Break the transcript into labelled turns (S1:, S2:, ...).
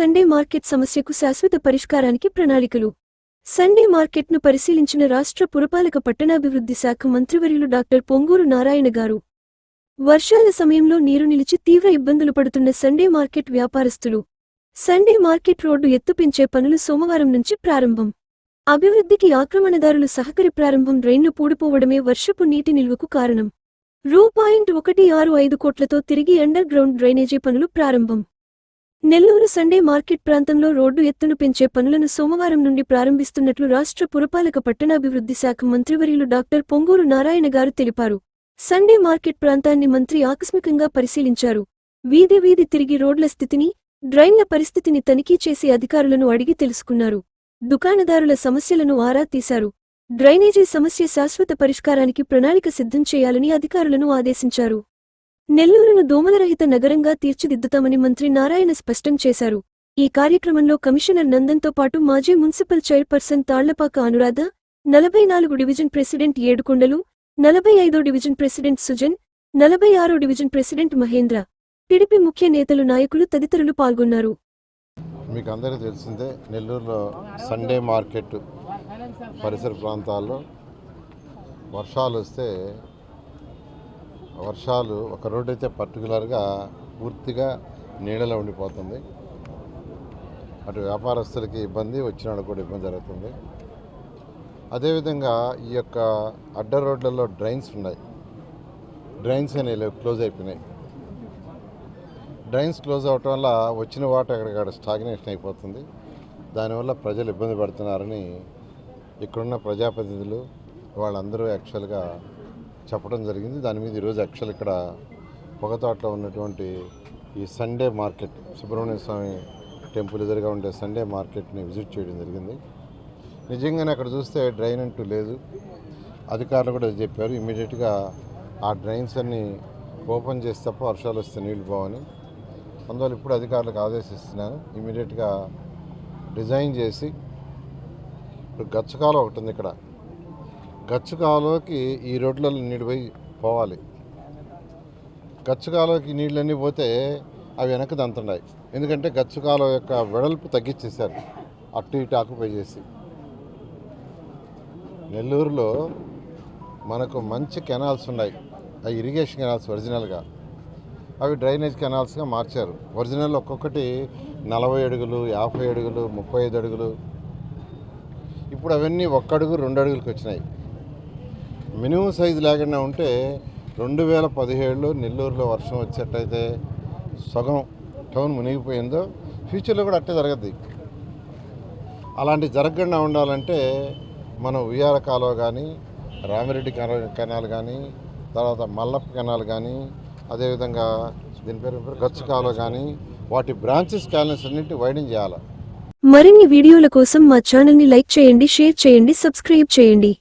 S1: Sunday market సమస్యకు శాశ్వత పరిష్కారానికి ప్రణాళికలు. సండే మార్కెట్ను పరిశీలించిన రాష్ట్ర పురపాలక పట్టణాభివృద్ధి శాఖ మంత్రివర్యులు డాక్టర్ పొంగూరు నారాయణ గారు. వర్షాల సమయంలో నీరు నిలిచి తీవ్ర ఇబ్బందులు పడుతున్న సండే మార్కెట్ వ్యాపారస్తులు. సండే మార్కెట్ రోడ్డు ఎత్తు పెంచే పనులు సోమవారం నుంచి ప్రారంభం. అభివృద్ధికి ఆక్రమణదారులు సహకరి ప్రారంభం డ్రైన్ను పూడిపోవడమే వర్షపు నీటి నిల్వకు కారణం. రూ. పాయింట్ ఒకటి ఆరు ఐదు కోట్లతో తిరిగి అండర్ గ్రౌండ్ డ్రైనేజీ పనులు ప్రారంభం. నెల్లూరు సండే మార్కెట్ ప్రాంతంలో రోడ్డు ఎత్తును పెంచే పనులను సోమవారం నుండి ప్రారంభిస్తున్నట్లు రాష్ట్ర పురపాలక పట్టణాభివృద్ధి శాఖ మంత్రివర్యులు డాక్టర్ పొంగూరు నారాయణ గారు తెలిపారు. సండే మార్కెట్ ప్రాంతాన్ని మంత్రి ఆకస్మికంగా పరిశీలించారు. వీధి వీధి తిరిగి రోడ్ల స్థితిని డ్రైన్ల పరిస్థితిని తనిఖీ చేసి అధికారులను అడిగి తెలుసుకున్నారు. దుకాణదారుల సమస్యలను ఆరా తీశారు. డ్రైనేజీ సమస్య శాశ్వత పరిష్కారానికి ప్రణాళిక సిద్ధం చేయాలని అధికారులను ఆదేశించారు. నెల్లూరును దోమలరహిత నగరంగా తీర్చిదిద్దుతామని మంత్రి నారాయణ స్పష్టం చేశారు. ఈ కార్యక్రమంలో కమిషనర్ నందన్తో పాటు మాజీ మున్సిపల్ చైర్పర్సన్ తాళ్ళపాక అనురాధ నలభై నాలుగు డివిజన్ ప్రెసిడెంట్ ఏడుకొండలు నలభై ఐదో డివిజన్ ప్రెసిడెంట్ సుజన్ నలభై ఆరో డివిజన్ ప్రెసిడెంట్ మహేంద్ర. టిడిపి ముఖ్య నేతలు నాయకులు తదితరులు పాల్గొన్నారు.
S2: మీకు అందరికీ తెలిసిందే నెల్లూరులో సండే మార్కెట్ పరిసర ప్రాంతాల్లో వర్షాలు వస్తే వర్షాలు ఒక రోడ్ అయితే పర్టికులర్గా పూర్తిగా నీడలో ఉండిపోతుంది. అటు వ్యాపారస్తులకి ఇబ్బంది వచ్చిన వాళ్ళకి కూడా ఇబ్బంది జరుగుతుంది. అదేవిధంగా ఈ యొక్క అడ్డ రోడ్లలో డ్రైన్స్ ఉన్నాయి. డ్రైన్స్ అనేవి క్లోజ్ అయిపోయినాయి. డ్రైన్స్ క్లోజ్ అవటం వల్ల వచ్చిన వాటర్ ఎక్కడికక్కడ స్టాగ్నేషన్ అయిపోతుంది. దానివల్ల ప్రజలు ఇబ్బంది పడుతున్నారని ఇక్కడున్న ప్రజాప్రతినిధులు వాళ్ళందరూ యాక్చువల్గా చెప్పడం జరిగింది. దాని మీద ఈరోజు యాక్చువల్ ఇక్కడ పొగతాట్లో ఉన్నటువంటి ఈ Sunday market Subrahmanya Swamy temple ఎదురుగా ఉండే సండే మార్కెట్ని విజిట్ చేయడం జరిగింది. నిజంగానే అక్కడ చూస్తే డ్రైన్ అంటూ లేదు. అధికారులు కూడా చెప్పారు ఇమీడియట్గా ఆ డ్రైన్స్ అన్ని ఓపెన్ చేస్తే తప్ప వర్షాలు వస్తే నీళ్ళు పోవని. అందువల్ల ఇప్పుడు అధికారులకు ఆదేశిస్తున్నాను ఇమీడియట్గా డిజైన్ చేసి ఇప్పుడు గచ్చకాలం ఒకటి ఉంది ఇక్కడ. గచ్చకాలోకి ఈ రోడ్లలో నీళ్ళు పోయి పోవాలి. గచ్చకాలోకి నీళ్ళన్నీ పోతే అవి వెనక్కి దంతున్నాయి. ఎందుకంటే గచ్చకాలం యొక్క వెడల్పు తగ్గించేశారు. అటు ఇటు ఆకుపై చేసి. నెల్లూరులో మనకు మంచి కెనాల్స్ ఉన్నాయి. అవి ఇరిగేషన్ కెనాల్స్ ఒరిజినల్గా. అవి డ్రైనేజ్ కెనాల్స్గా మార్చారు. ఒరిజినల్ ఒక్కొక్కటి నలభై అడుగులు యాభై అడుగులు ముప్పై ఐదు అడుగులు. ఇప్పుడు అవన్నీ ఒక్క అడుగు రెండు అడుగులకు వచ్చినాయి. మినిమం సైజు లేకుండా ఉంటే రెండు వేల పదిహేడులో నెల్లూరులో వర్షం వచ్చేటైతే సగం టౌన్ మునిగిపోయిందో ఫ్యూచర్లో కూడా అట్టే జరగద్ది. అలాంటి జరగకుండా ఉండాలంటే మనం ఉయ్యాల కాలువ కానీ రామిరెడ్డి కెనాల్ కానీ తర్వాత మల్లప్ప కెనాల్ కానీ అదేవిధంగా దీని పేరు పేరు? గచ్చు కాలువ కానీ వాటి బ్రాంచెస్ క్యాలెన్స్ అన్నింటి వైడింగ్ చేయాలి.
S1: మరిన్ని వీడియోల కోసం మా ఛానల్ని లైక్ చేయండి షేర్ చేయండి సబ్స్క్రైబ్ చేయండి.